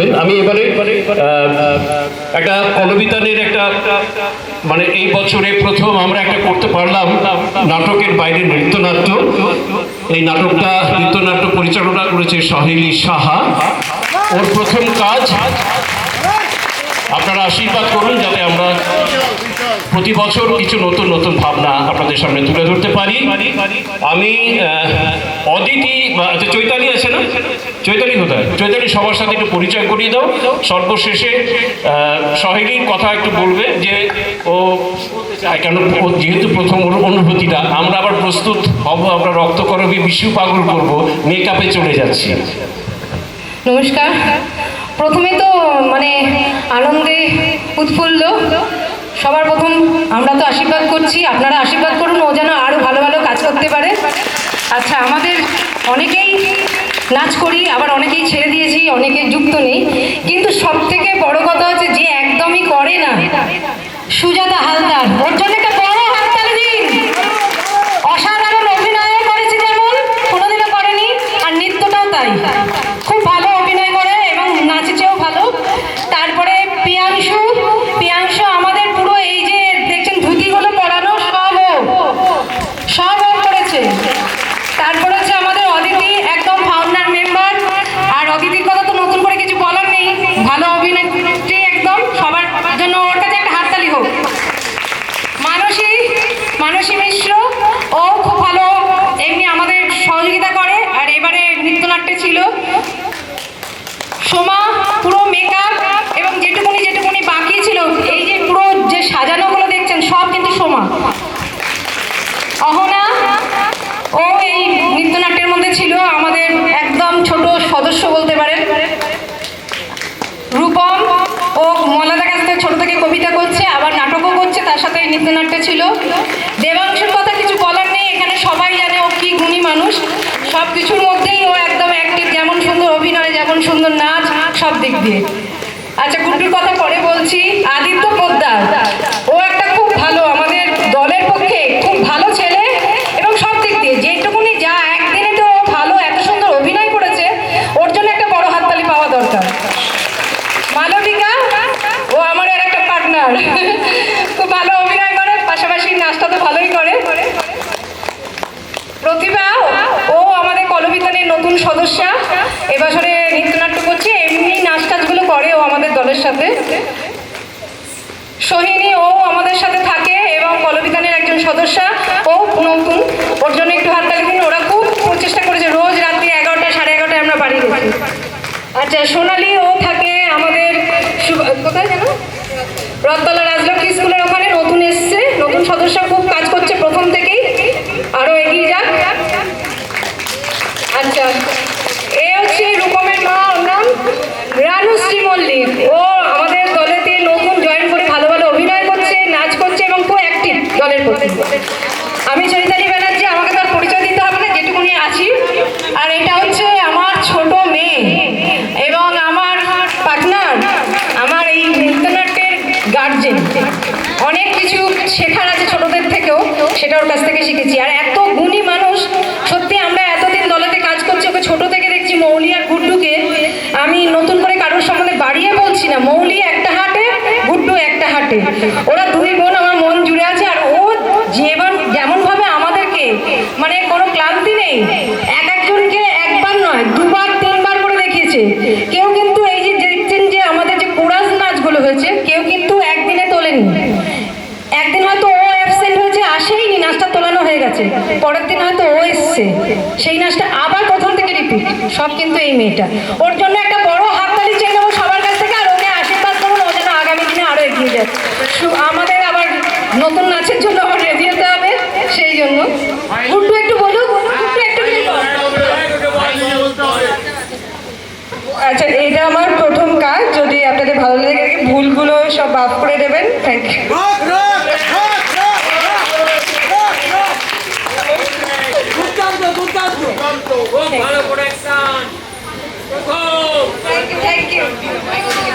করবেন আমি এবারে একটা কলবিতানের একটা মানে এই বছরে প্রথম আমরা একটা করতে পারলাম নাটকের বাইরে নৃত্যনাট্য। এই নাটকটা নৃত্যনাট্য পরিচালনা করেছে সহেলি সাহা। ওর প্রথম কাজ আপনারা আশীর্বাদ করুন যাতে আমরা প্রতি বছর কিছু নতুন নতুন ভাবনা আপনাদের সামনে তুলে ধরতে পারি। আমি অদিতি আচ্ছা চৈতালি আছে না? চৈতালি কোথায়? চৈতালি সবার সাথে একটু পরিচয় করিয়ে দাও। সর্বশেষে সহেলির কথা একটু বলবে যে, ও কেন যেহেতু প্রথম অনুভূতিটা, আমরা আবার প্রস্তুত হব, আমরা রক্তকরবী বিশু পাগল করব মেকআপে চলে যাচ্ছি। নমস্কার। প্রথমে তো মানে আনন্দে উৎফুল্ল সবার প্রথম আমরা তো আশীর্বাদ করছি। আপনারা আশীর্বাদ করুন, ও যেন আরও ভালো ভালো কাজ করতে পারে। আচ্ছা আমাদের অনেকেই নাচ করি, আবার অনেকেই ছেড়ে দিয়েছি অনেকে যুক্ত নেই। কিন্তু সব থেকে বড় কথা হচ্ছে যে একদমই করে না। সুজাতা হালদার, ওর জন্য একটা বড় হাততালি দিন। অসাধারণ অভিনয় করেছে যেমন, কোনোদিনও করেনি, আর নৃত্যটাও তাই খুব ভালো অভিনয় করে এবং নাচেছেও ভালো তারপরে পিয়াংশু পিয়াংশু আমাদের পুরো এই যে দেখছেন ধুতিগুলো পরানো সব ও সব ও করেছে তারপরে হচ্ছে আমাদের অদিতি একদম ফাউন্ডার মেম্বার আর অদিতির কথা তো নতুন করে কিছু বলার নেই ভালো অভিনেত্রী একদম সবার জন্য ওর কাছে একটা হাততালি হোক মানসী মানসী মিশ্র ও খুব ভালো এমনি আমাদের সহযোগিতা করে আর এবারে নৃত্যনাট্যে ছিল সোমা পুরো মেকআপ এবং যেটুকুনি যেটুকুনি বাকি ছিল এই যে পুরো যে সাজানোগুলো দেখছেন সব কিন্তু সোমা অহনা ও এই নৃত্যনাট্যের মধ্যে ছিল আমাদের একদম ছোট সদস্য বলতে পারেন রূপম ও মলাদা কাছ থেকে ছোট থেকে কবিতা করছে আবার নাটকও করছে তার সাথে নৃত্যনাট্য ছিল। দেবাংশুর কথা কিছু বলার নেই, এখানে সবাই জানে ও কি গুণী মানুষ। সব কিছুর মধ্যেই ও একদম অ্যাক্টিভ যেমন সুন্দর অভিনয়, যেমন সুন্দর নাচ, সব দিক দিয়ে। আচ্ছা গুড্ডুর কথা পরে বলছি, আদিত্য পোদ্দার। ও একটা খুব ভালো, আমাদের দলের পক্ষে খুব ভালো ছেলে এবং সব দিক দিয়ে। যেটুকুনি যা, একদিনে তো ভালো, এত সুন্দর অভিনয় করেছে, ওর জন্য একটা বড় হাততালি পাওয়া দরকার। মালবিকা, ও আমার আর একটা পার্টনার ভালো অভিনয় করে, পাশাপাশি নাচটা তো ভালোই করে। প্রতিভা, ও আমাদের কলবিতানের নতুন সদস্যা। এবছরে নৃত্যনাট্য করছে, এমনি নাচ টাচগুলো করে ও আমাদের দলের সাথে। সোহিনী, ও আমাদের সাথে থাকে এবং কলবিতানের একজন সদস্যা। ও নতুন, ওর জন্য একটু হাততালি দিন। ওরা খুব প্রচেষ্টা করেছে, রোজ রাত্রি এগারোটা, সাড়ে এগারোটায় আমরা বাড়ি গেছি। আচ্ছা সোনালি, ও থাকে আমাদের কোথায় যেন? রথতলা রাজলক্ষ্মী স্কুলের ওখানে নতুন এসছে নতুন সদস্য খুব কাজ করছে প্রথম থেকেই আরও এগিয়ে যাক। আচ্ছা এ হচ্ছে রূপমের মা, ওর নাম রানুশ্রী মল্লিক। ও আমাদের দলেতে নতুন জয়েন করে ভালো ভালো অভিনয় করছে, নাচ করছে এবং খুব অ্যাক্টিভ দলের প্রতি। আমি চৈতালি ব্যানার্জি, আমাকে তার পরিচয় দিতে হবে না, যেটুকুনি আছি। আর এটা হচ্ছে আমার ছোট মেয়ে এবং আমার পার্টনার আমার এই নৃত্যনাট্যের গার্জেন অনেক কিছু শেখার আছে ছোটদের থেকেও, সেটা ওর কাছ থেকে শিখেছি। আর এত গুণী মানুষ সত্যি আমরা এতদিন দলেতে কাজ করছি ওকে ছোট থেকে দেখছি মৌলি আর গুড্ডুকে আমি নতুন করে কারোর সম্বন্ধে বাড়িয়ে বলছি না মৌলি একটা হাটে গুড্ডু একটা হাটে ওরা দুই বোন, আমার মন জুড়ে আছে, আর ও যেমন যেমনভাবে আমাদেরকে মানে কোনো ক্লান্তি নেই, এক একজনকে একবার নয়, দুবার, তিনবার করে দেখিয়েছে। কেউ কিন্তু এই যে দেখছেন যে আমাদের যে কোরাস নাচগুলো হয়েছে, কেউ কিন্তু একদিনে তোলেনি। একদিন হয়তো ও অ্যাবসেন্ট হয়েছে আসেইনি নাচটা তোলানো হয়ে গেছে। পরের দিন হয়তো ও এসছে। সেই নাচটা আবার প্রথম থেকে রিপিট সব কিন্তু এই মেয়েটা। ওর জন্য একটা বড় হাততালি চেয়ে নেব সবার কাছ থেকে, আর ওকে আশীর্বাদ করুন, ও যেন আগামী দিনে আরও এগিয়ে যায়। আমাদের আবার নতুন নাচের জন্য আবার রেডি হতে হবে সেই জন্য গুড্ডু একটু বলুক আচ্ছা এটা আমার প্রথম কাজ যদি আপনাদের ভালো লাগে ভুলগুলো সব বাদ করে দেবেন thank you Thank you. Thank you.